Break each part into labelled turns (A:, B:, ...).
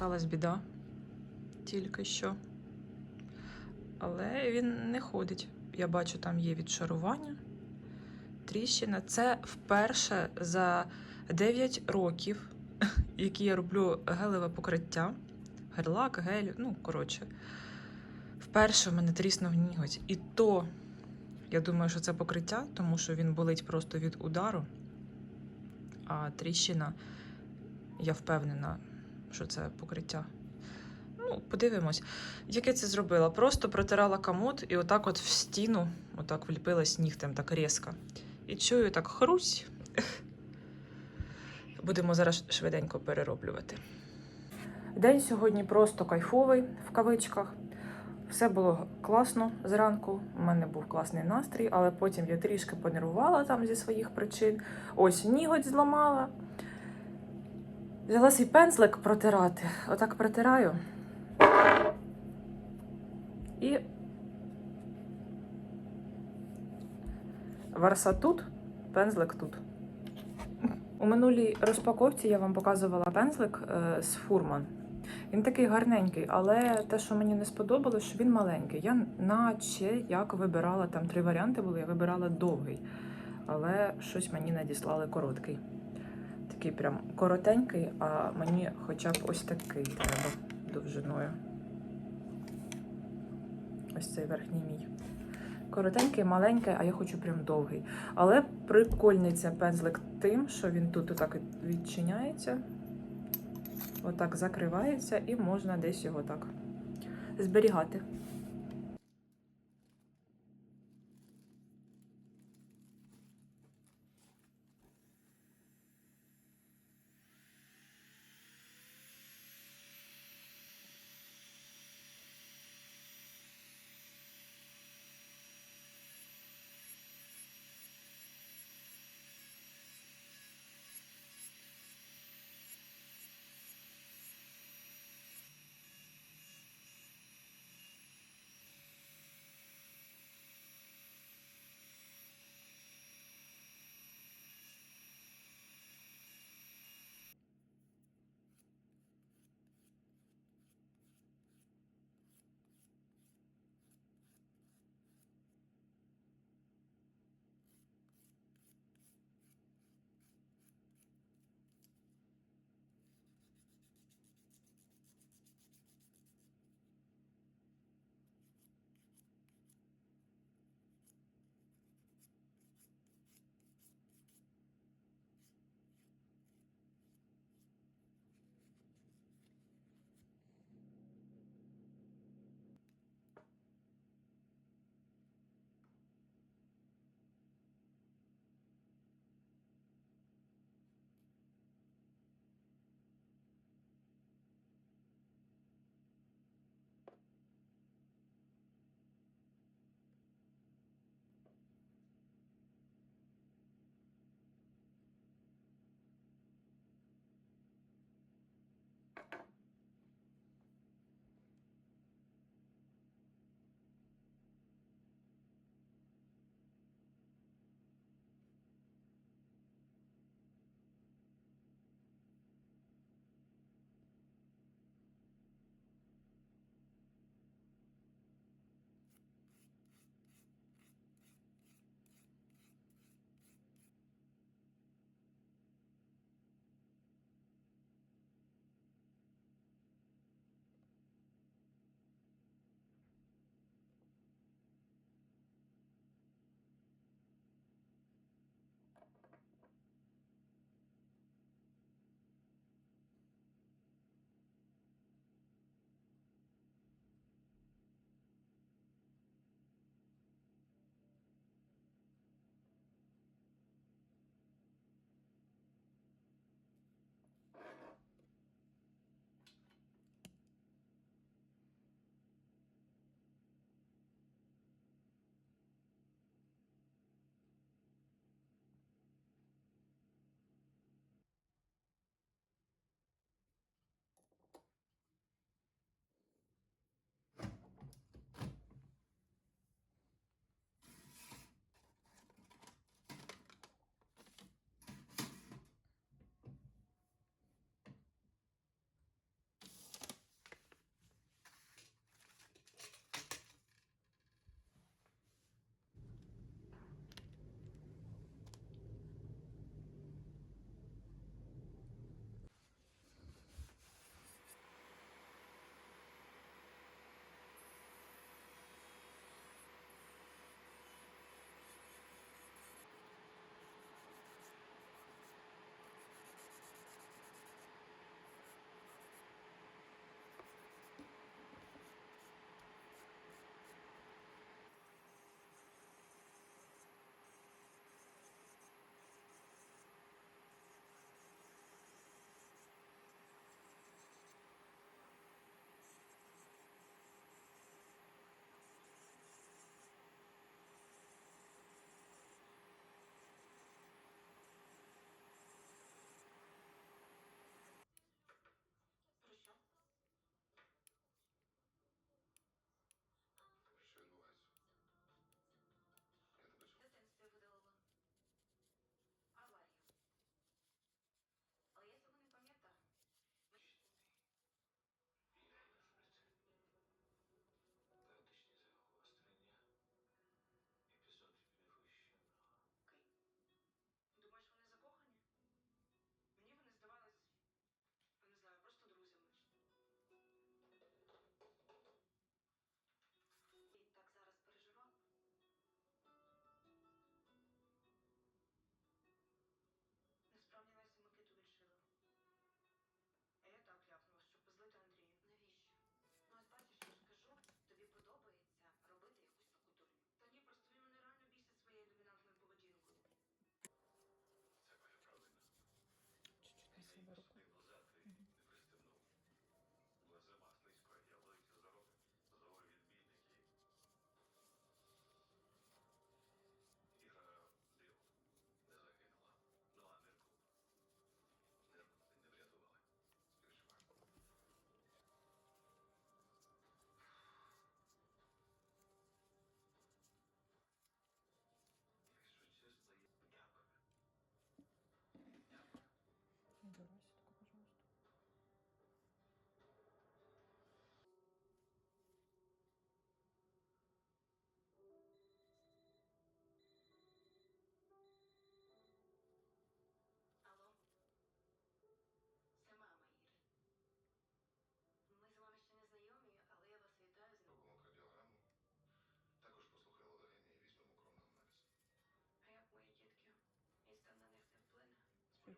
A: сталася біда тільки що. Але він не ходить. Я бачу, там є відшарування, тріщина. Це вперше за 9 років, які я роблю гелеве покриття. Гель-лак, гель, ну, коротше. Вперше в мене тріснув ніготь. І то, я думаю, що це покриття, тому що він болить просто від удару. А тріщина, я впевнена, що це покриття. Ну, подивимось. Як я це зробила? Просто протирала комод і отак от в стіну, отак вліпилась нігтем так різко. І чую так хрусь. Будемо зараз швиденько перероблювати. День сьогодні просто кайфовий в кавичках. Все було класно зранку. У мене був класний настрій, але потім я трішки понервувала там зі своїх причин. Ось ніготь зламала. Взяла свій пензлик протирати. Отак протираю. І варса тут, пензлик тут. У минулій розпаковці я вам показувала пензлик е, з фурман. Він такий гарненький, але те, що мені не сподобалось, що він маленький. Я наче як вибирала там три варіанти були, я вибирала довгий, але щось мені надіслали короткий. Такий прям коротенький, а мені хоча б ось такий треба довжиною. Ось цей верхній мій. Коротенький, маленький, а я хочу прям довгий. Але прикольний це пензлик тим, що він тут отак відчиняється, отак закривається, і можна десь його так зберігати.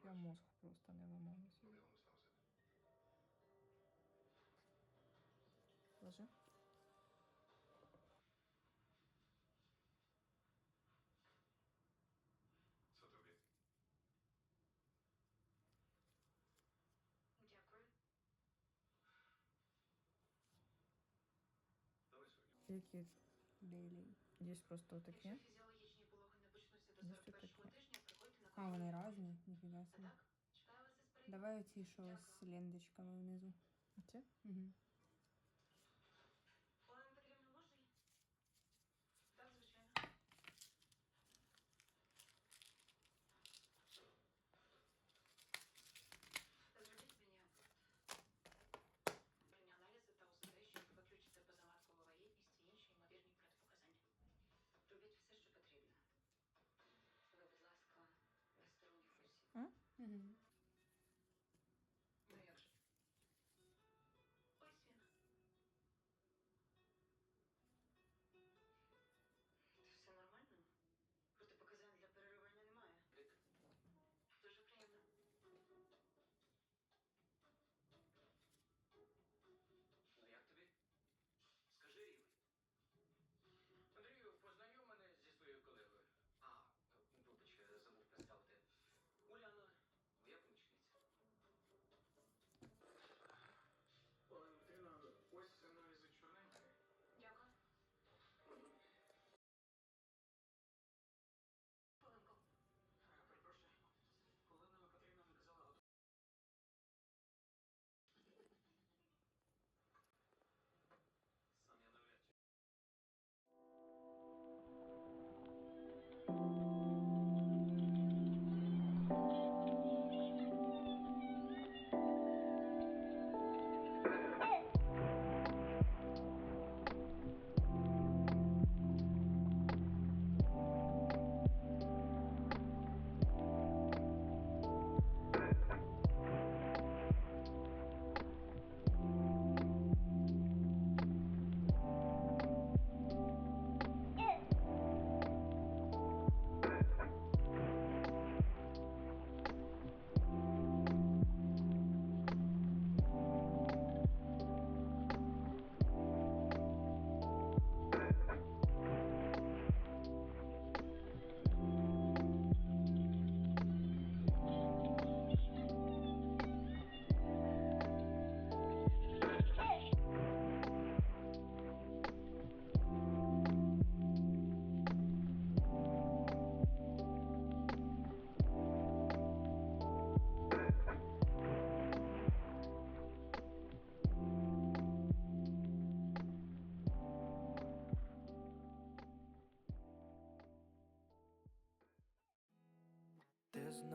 A: я мозг просто не ламаюся. Ложи.
B: Це тобі.
C: Дякую.
B: Давай сьогодні.
A: Тільки
D: Лілі.
A: Десь просто таке.
C: Якщо фізіологічні пологи не почнуться до 41-го тижня,
D: а, вони різні, ніфіга собі. Давай оці, що з ленточками внизу.
A: Оці?
D: Угу.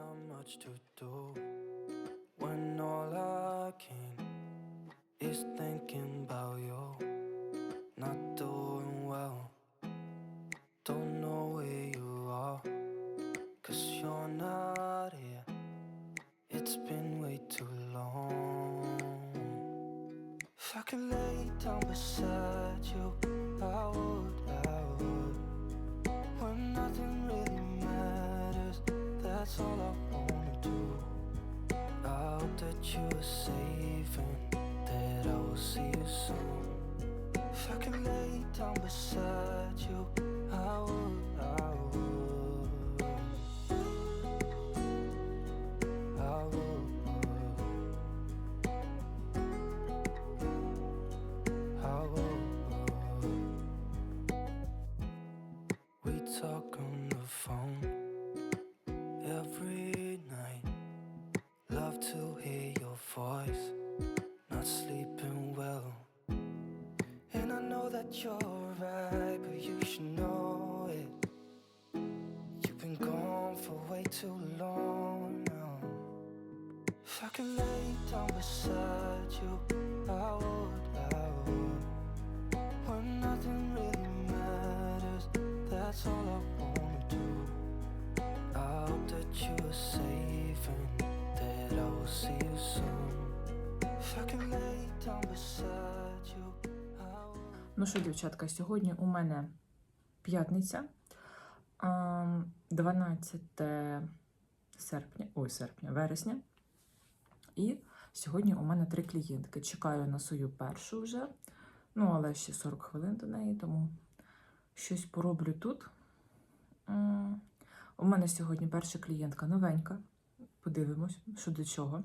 E: so much to do when all I can is thinking about you. We talk on the phone every night. Love to hear your voice, not sleeping well. And I know that you're
A: Ну що, дівчатка, сьогодні у мене п'ятниця, 12 серпня, ой, серпня, вересня. І сьогодні у мене три клієнтки. Чекаю на свою першу вже. Ну, але ще 40 хвилин до неї, тому щось пороблю тут. У мене сьогодні перша клієнтка новенька. Подивимось, що до чого.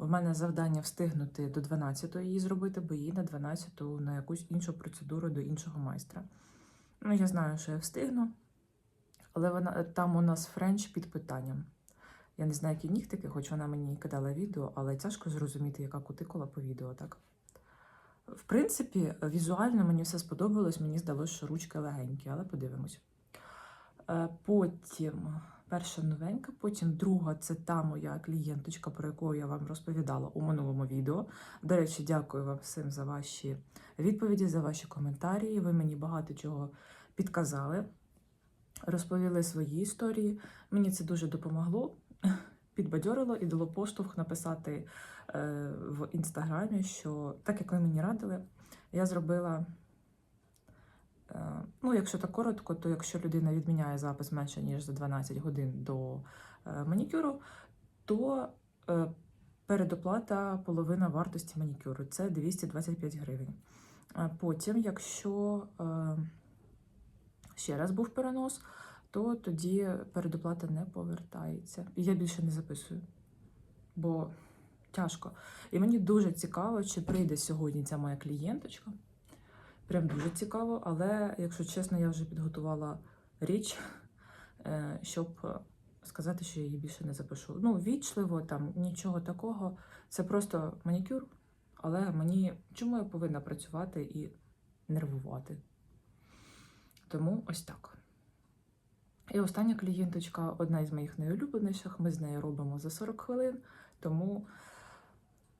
A: У мене завдання встигнути до 12-ї її зробити, бо їй на 12-ту на якусь іншу процедуру до іншого майстра. Ну, я знаю, що я встигну, але вона там у нас френч під питанням. Я не знаю, які нігтики, хоч вона мені кидала відео, але тяжко зрозуміти, яка кутикула по відео, так? В принципі, візуально мені все сподобалось, мені здалося, що ручки легенькі, але подивимось. Е, Потім перша новенька, потім друга це та моя клієнточка, про яку я вам розповідала у минулому відео. До речі, дякую вам всім за ваші відповіді, за ваші коментарі. Ви мені багато чого підказали, розповіли свої історії. Мені це дуже допомогло, підбадьорило і дало поштовх написати е, в інстаграмі, що так як ви мені радили, я зробила. Е, Ну, якщо так коротко, то якщо людина відміняє запис менше ніж за 12 годин до е, манікюру, то е, передоплата половина вартості манікюру це 225 гривень. Потім, якщо ще раз був перенос, то тоді передоплата не повертається. І я більше не записую, бо тяжко. І мені дуже цікаво, чи прийде сьогодні ця моя клієнточка. Прям дуже цікаво, але, якщо чесно, я вже підготувала річ, е, щоб сказати, що я її більше не запишу. Ну, вічливо, там нічого такого. Це просто манікюр, але мені чому я повинна працювати і нервувати? Тому ось так. І остання клієнточка, одна із моїх найулюбленіших. Ми з нею робимо за 40 хвилин, тому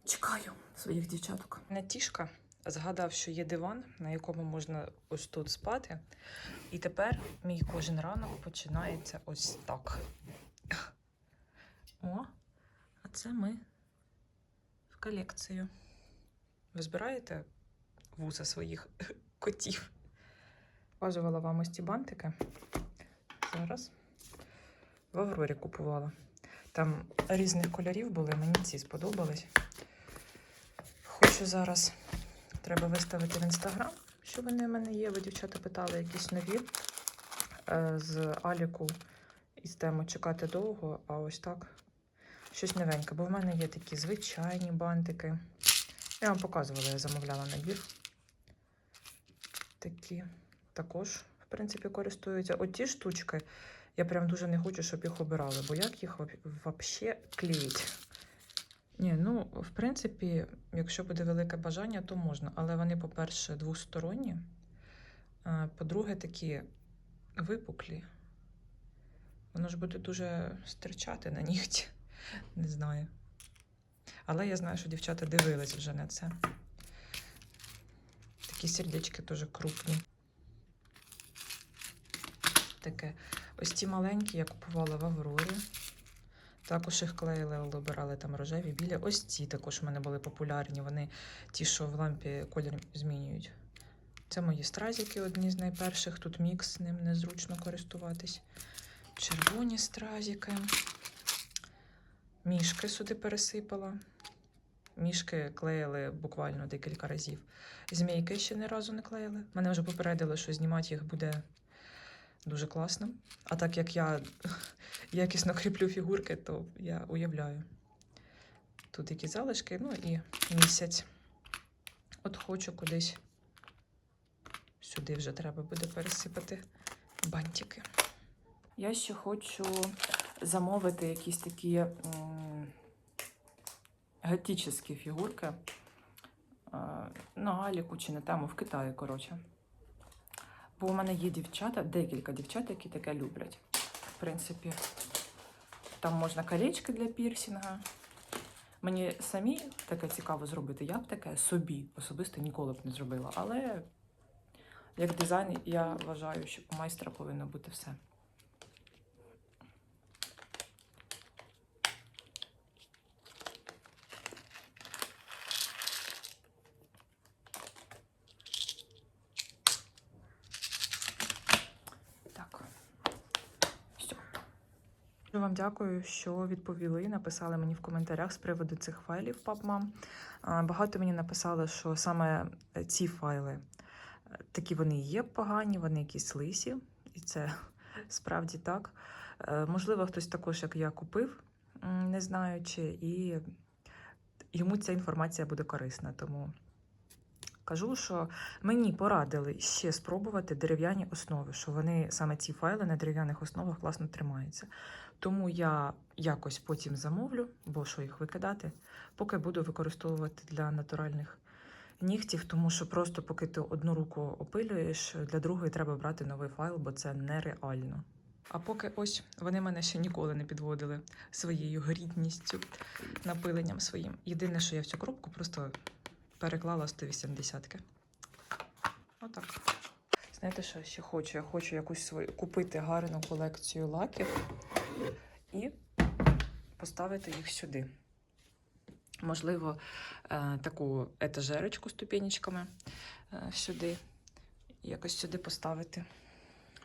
A: чекаю своїх дівчаток. Натішка згадав, що є диван, на якому можна ось тут спати. І тепер мій кожен ранок починається ось так. О, а це ми в колекцію. Ви збираєте вуса своїх котів? Показувала вам ось ці бантики. Зараз. В Аврорі купувала. Там різних кольорів були, мені ці сподобались. Хочу зараз треба виставити в інстаграм, що вони в мене є. Ви дівчата питали якісь нові е, з Аліку із тему чекати довго, а ось так щось новеньке. Бо в мене є такі звичайні бантики. Я вам показувала, я замовляла набір. Такі також, в принципі, користуються. Оті штучки. Я прям дуже не хочу, щоб їх обирали, бо як їх взагалі клеїть? Ні, ну, в принципі, якщо буде велике бажання, то можна. Але вони, по-перше, двосторонні. По-друге, такі випуклі. Воно ж буде дуже стирчати на нігті. Не знаю. Але я знаю, що дівчата дивились вже на це. Такі сердечки теж крупні. Таке. Ось ті маленькі я купувала в Аврорі. Також їх клеїли, обирали там рожеві, білі. Ось ці також в мене були популярні. Вони ті, що в лампі колір змінюють. Це мої стразики, одні з найперших. Тут мікс, ним незручно користуватись. Червоні стразики. Мішки сюди пересипала. Мішки клеїли буквально декілька разів. Змійки ще ні разу не клеїли. Мене вже попередили, що знімати їх буде дуже класно. А так як я якісно кріплю фігурки, то я уявляю. Тут які залишки, ну і місяць. От хочу кудись сюди вже треба буде пересипати бантики. Я ще хочу замовити якісь такі м, готичні фігурки на Аліку чи на тему в Китаї, коротше. Бо у мене є дівчата, декілька дівчат, які таке люблять. В принципі, там можна колечки для пірсінга. Мені самі таке цікаво зробити. Я б таке собі особисто ніколи б не зробила. Але як дизайн я вважаю, що у майстра повинно бути все. Так. Все. Вам дякую, що відповіли, написали мені в коментарях з приводу цих файлів. А, Багато мені написали, що саме ці файли е, такі вони є погані, вони якісь лисі, і це справді так. Е, Можливо, хтось також, як я, купив, не знаючи, і йому ця інформація буде корисна. Тому кажу, що мені порадили ще спробувати дерев'яні основи, що вони саме ці файли на дерев'яних основах класно тримаються. Тому я якось потім замовлю, бо що їх викидати, поки буду використовувати для натуральних нігтів, тому що просто поки ти одну руку опилюєш, для другої треба брати новий файл, бо це нереально. А поки ось вони мене ще ніколи не підводили своєю грідністю, напиленням своїм. Єдине, що я в цю коробку просто переклала 180-ки. Отак. Знаєте, що я ще хочу? Я хочу якусь свою купити гарну колекцію лаків і поставити їх сюди. Можливо, е, таку етажерочку з ступенечками е, сюди. Якось сюди поставити.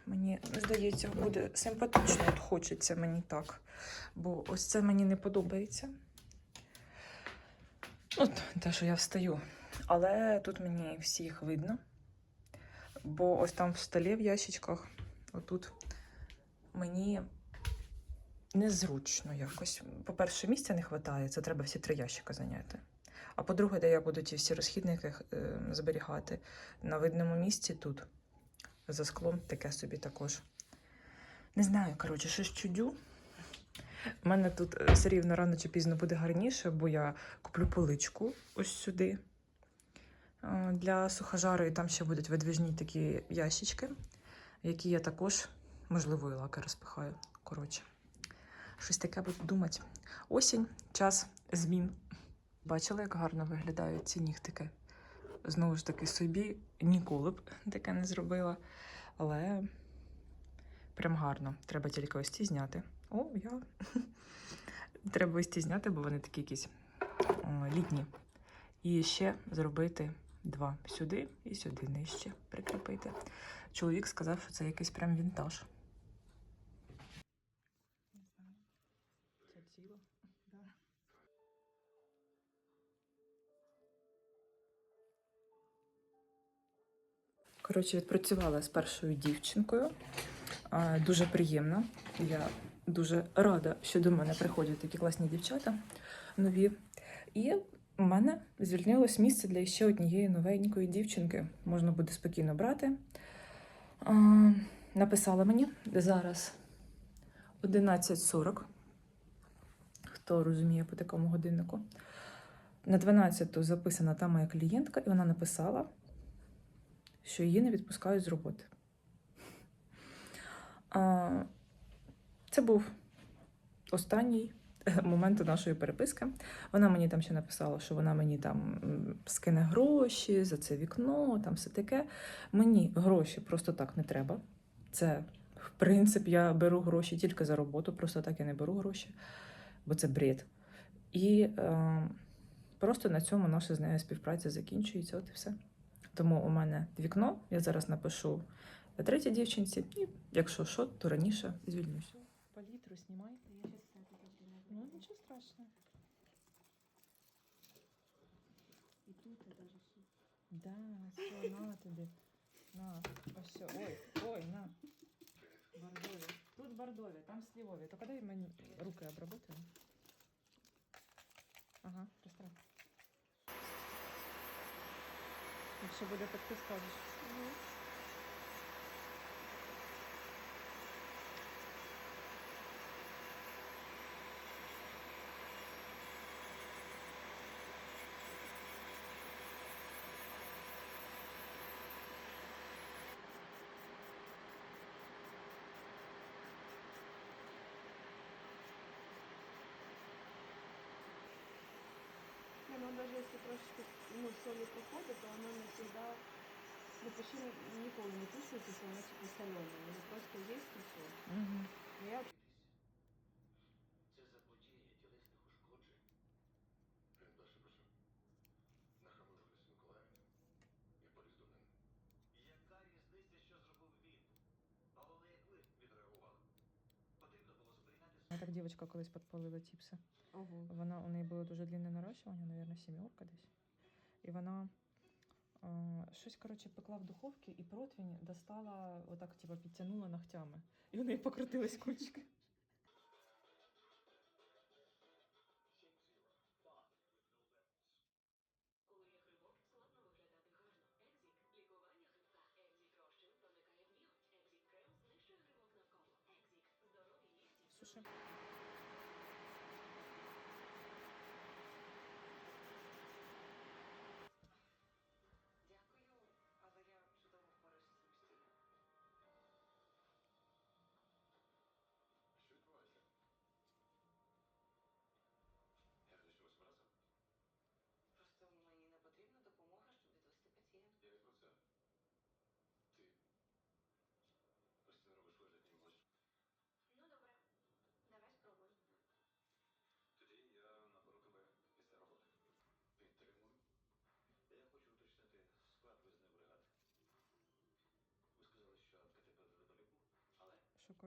A: Мені здається, буде симпатично. От хочеться мені так. Бо ось це мені не подобається. Ну, те, що я встаю. Але тут мені всіх видно. Бо ось там в столі в ящичках, отут мені незручно якось. По-перше, місця не вистачає, це треба всі три ящика зайняти. А по-друге, де я буду ті всі розхідники е, зберігати на видному місці тут. За склом таке собі також. Не знаю, коротше, щось чудю. У мене тут е, все рівно рано чи пізно буде гарніше, бо я куплю поличку ось сюди е, для сухожару, і там ще будуть видвижні такі ящички, які я також, можливо, і лаки розпихаю. Коротше, щось таке буду думати. Осінь, час змін. Бачили, як гарно виглядають ці нігтики? Знову ж таки, собі ніколи б таке не зробила. Але прям гарно. Треба тільки ось ці зняти. О, я. Треба ось бо вони такі якісь літні. І ще зробити два сюди і сюди нижче прикріпити. Чоловік сказав, що це якийсь прям вінтаж. Це ціло. Коротше, відпрацювала з першою дівчинкою. Дуже приємно. Я дуже рада, що до мене приходять такі класні дівчата нові. І у мене звільнилось місце для ще однієї новенької дівчинки. Можна буде спокійно брати. Написала мені зараз 11.40. Хто розуміє по такому годиннику. На 12 записана та моя клієнтка, і вона написала, що її не відпускають з роботи. Це був останній момент нашої переписки. Вона мені там ще написала, що вона мені там скине гроші за це вікно, там все таке. Мені гроші просто так не треба. Це, в принципі, я беру гроші тільки за роботу, просто так я не беру гроші, бо це бред. І е, просто на цьому наша з нею співпраця закінчується. От і все. Тому у мене вікно, я зараз напишу третій дівчинці, і якщо що, то раніше звільнюся. Палітру знімай. Ну, нічого страшного.
D: И тут это же все.
A: Да, все, на тобі. На, ось все. Ой, ой, на. Бордові. Тут бордові, там слівові. То дай мені руки обработаю. Ага, пристав. Якщо буде, так ти скажеш.
D: Не, ну даже ну, соли приходит, то воно не всегда, ну почти ніколи не чувствуется, що воно типа соленое. Воно просто є и
C: дівчинка колись підпалила тіпси.
F: Ого.
C: Вона у неї було дуже длинне нарощування, мабуть, сім'єрка десь. І вона е, щось коротше, пекла в духовці і противень достала, отак, типу, підтягнула ногтями. І у неї покрутились кучки.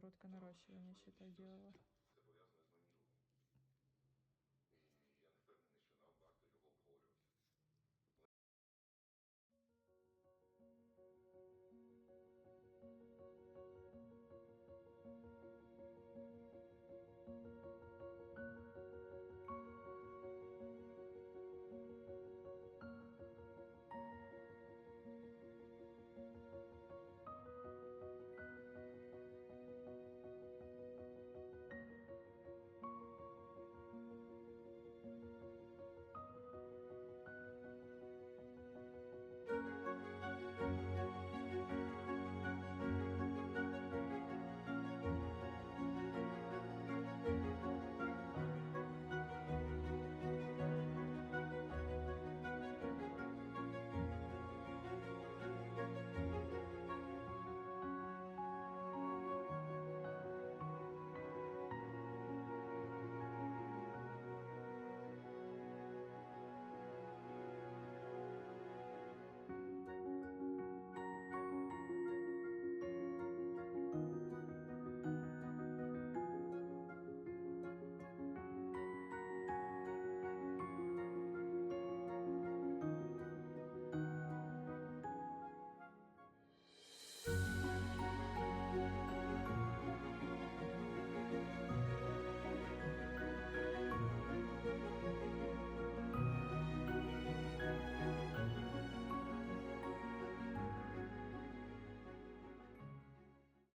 C: короткое наращивание считай делала.